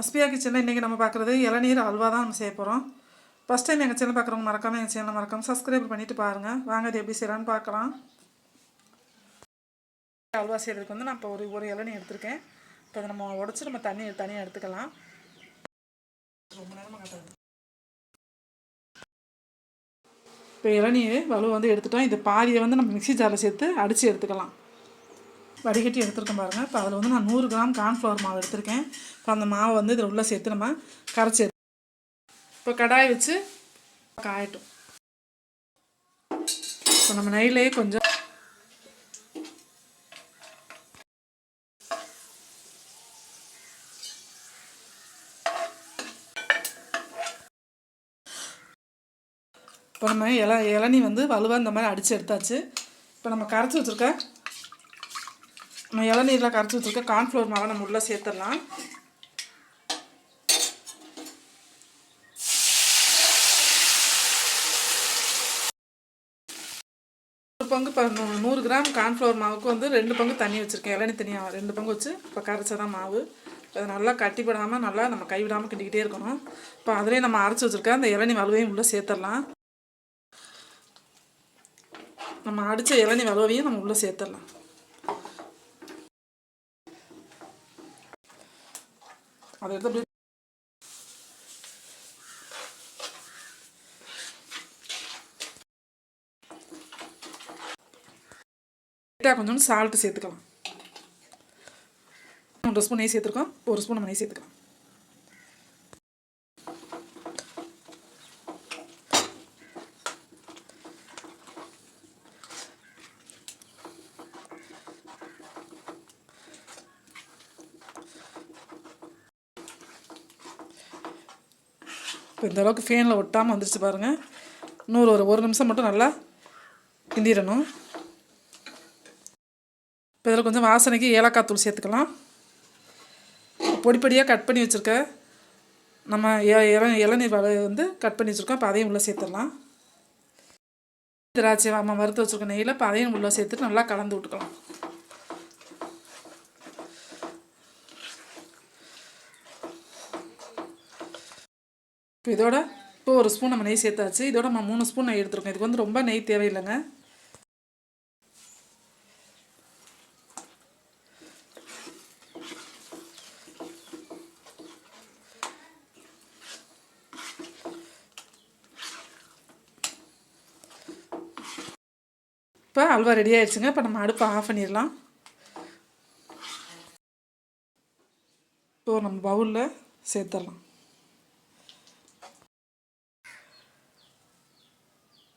அஸ்பியா கிச்சனில் இன்றைக்கி நம்ம பார்க்குறது இளநீர் அல்வா தான் நம்ம செய்ய போகிறோம் ஃபஸ்ட் டைம் எங்கள் சேனல் பார்க்குறவங்க மறக்காமல் எங்கள் சேனலை மறக்காமல் சப்ஸ்கிரைப் பண்ணிவிட்டு பாருங்கள் வாங்க அது எப்படி செய்யலான்னு பார்க்கலாம். அல்வா செய்கிறதுக்கு வந்து நான் இப்போ ஒரு ஒரு இளநீ எடுத்திருக்கேன். இப்போ அதை நம்ம உடச்சி நம்ம தண்ணி தனியாக எடுத்துக்கலாம். ரொம்ப நேரமாக இப்போ இளநீர் வலு வந்து எடுத்துட்டோம். இது பாதியை வந்து நம்ம மிக்சி ஜாரில் சேர்த்து அடித்து எடுத்துக்கலாம். வடிகட்டி எடுத்துருக்கேன் பாருங்கள் இப்போ அதில் வந்து நான் நூறு கிராம் கார்ன்ஃப்ளவர் மாவு எடுத்திருக்கேன். இப்போ அந்த மாவை வந்து இதில் உள்ளே சேர்த்து நம்ம கரைச்சி எடுத்து இப்போ கடாய் வச்சு காயட்டும். இப்போ நம்ம நெய்லேயே கொஞ்சம் இப்போ நம்ம இள இளநீ வந்து வலுவாக இந்த மாதிரி அடித்து எடுத்தாச்சு. இப்போ நம்ம கரைச்சி வச்சுருக்க நம்ம இளநீரில் கரைச்சி வச்சுருக்க கார்ன்ஃப்ளவர் மாவை நம்ம உள்ளே சேர்த்துடலாம். ஒரு பங்கு இப்போ நூறு கிராம் கார்ன்ஃப்ளவர் மாவுக்கு வந்து ரெண்டு பங்கு தண்ணி வச்சுருக்கேன். இளநீ தனியாக ரெண்டு பங்கு வச்சு இப்போ கரைச்சதான் மாவு. அதை நல்லா கட்டிப்படாமல் நல்லா நம்ம கைவிடாமல் கிண்டிக்கிட்டே இருக்கணும். இப்போ அதிலே நம்ம அரைச்சி வச்சுருக்க அந்த இளநீ வலுவையும் உள்ளே சேர்த்துடலாம். நம்ம அடித்த இளநீ வலுவையும் நம்ம உள்ளே சேர்த்துடலாம். அதை எடுத்து அப்படியே லைட்டாக கொஞ்சோண்டு சால்ட்டு சேர்த்துக்கலாம். ஒரு ஸ்பூன் நெய் சேர்த்துருக்கோம். ஒரு ஸ்பூன் நம்ம நெய் சேர்த்துக்கலாம். இப்போ இந்த அளவுக்கு ஃபேனில் ஒட்டாமல் வந்துருச்சு பாருங்கள் இன்னொரு ஒரு ஒரு நிமிஷம் மட்டும் நல்லா கிண்டிடணும் இப்போ இதில் கொஞ்சம் வாசனைக்கு ஏலக்காய் தூள் சேர்த்துக்கலாம். பொடி பொடியாக கட் பண்ணி வச்சுருக்க நம்ம இள இளநீர் வலை வந்து கட் பண்ணி வச்சுருக்கோம். இப்போ அதையும் உள்ளே சேர்த்துடலாம். திராட்சை நம்ம வறுத்து வச்சுருக்க நெய்யில் இப்போ அதையும் உள்ளே சேர்த்துட்டு நல்லா கலந்து விட்டுக்கலாம். இப்போ இதோட இப்போ ஒரு ஸ்பூன் நம்ம நெய் சேர்த்தாச்சு. இதோட நம்ம மூணு ஸ்பூன் நெய் எடுத்துருக்கோம். இதுக்கு வந்து ரொம்ப நெய் தேவையில்லைங்க. இப்போ அல்வா ரெடி ஆயிடுச்சுங்க. இப்போ நம்ம அடுப்பை ஆஃப் பண்ணிடலாம். இப்போ நம்ம பவுலில் சேர்த்துடலாம்.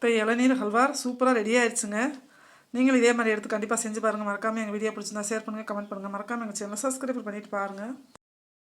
இப்போ இளநீர் ஹல்வா சூப்பராக ரெடி ஆயிடுச்சுங்க. நீங்களும் இதே மாதிரி எடுத்து கண்டிப்பாக செஞ்சு பாருங்கள் மறக்காமல் எங்கள் வீடியோ பிடிச்சிருந்தா ஷேர் பண்ணுங்கள் கமெண்ட் பண்ணுங்கள் மறக்காமல் எங்கள் சேனலை சப்ஸ்கிரைப் பண்ணிவிட்டு பாருங்கள்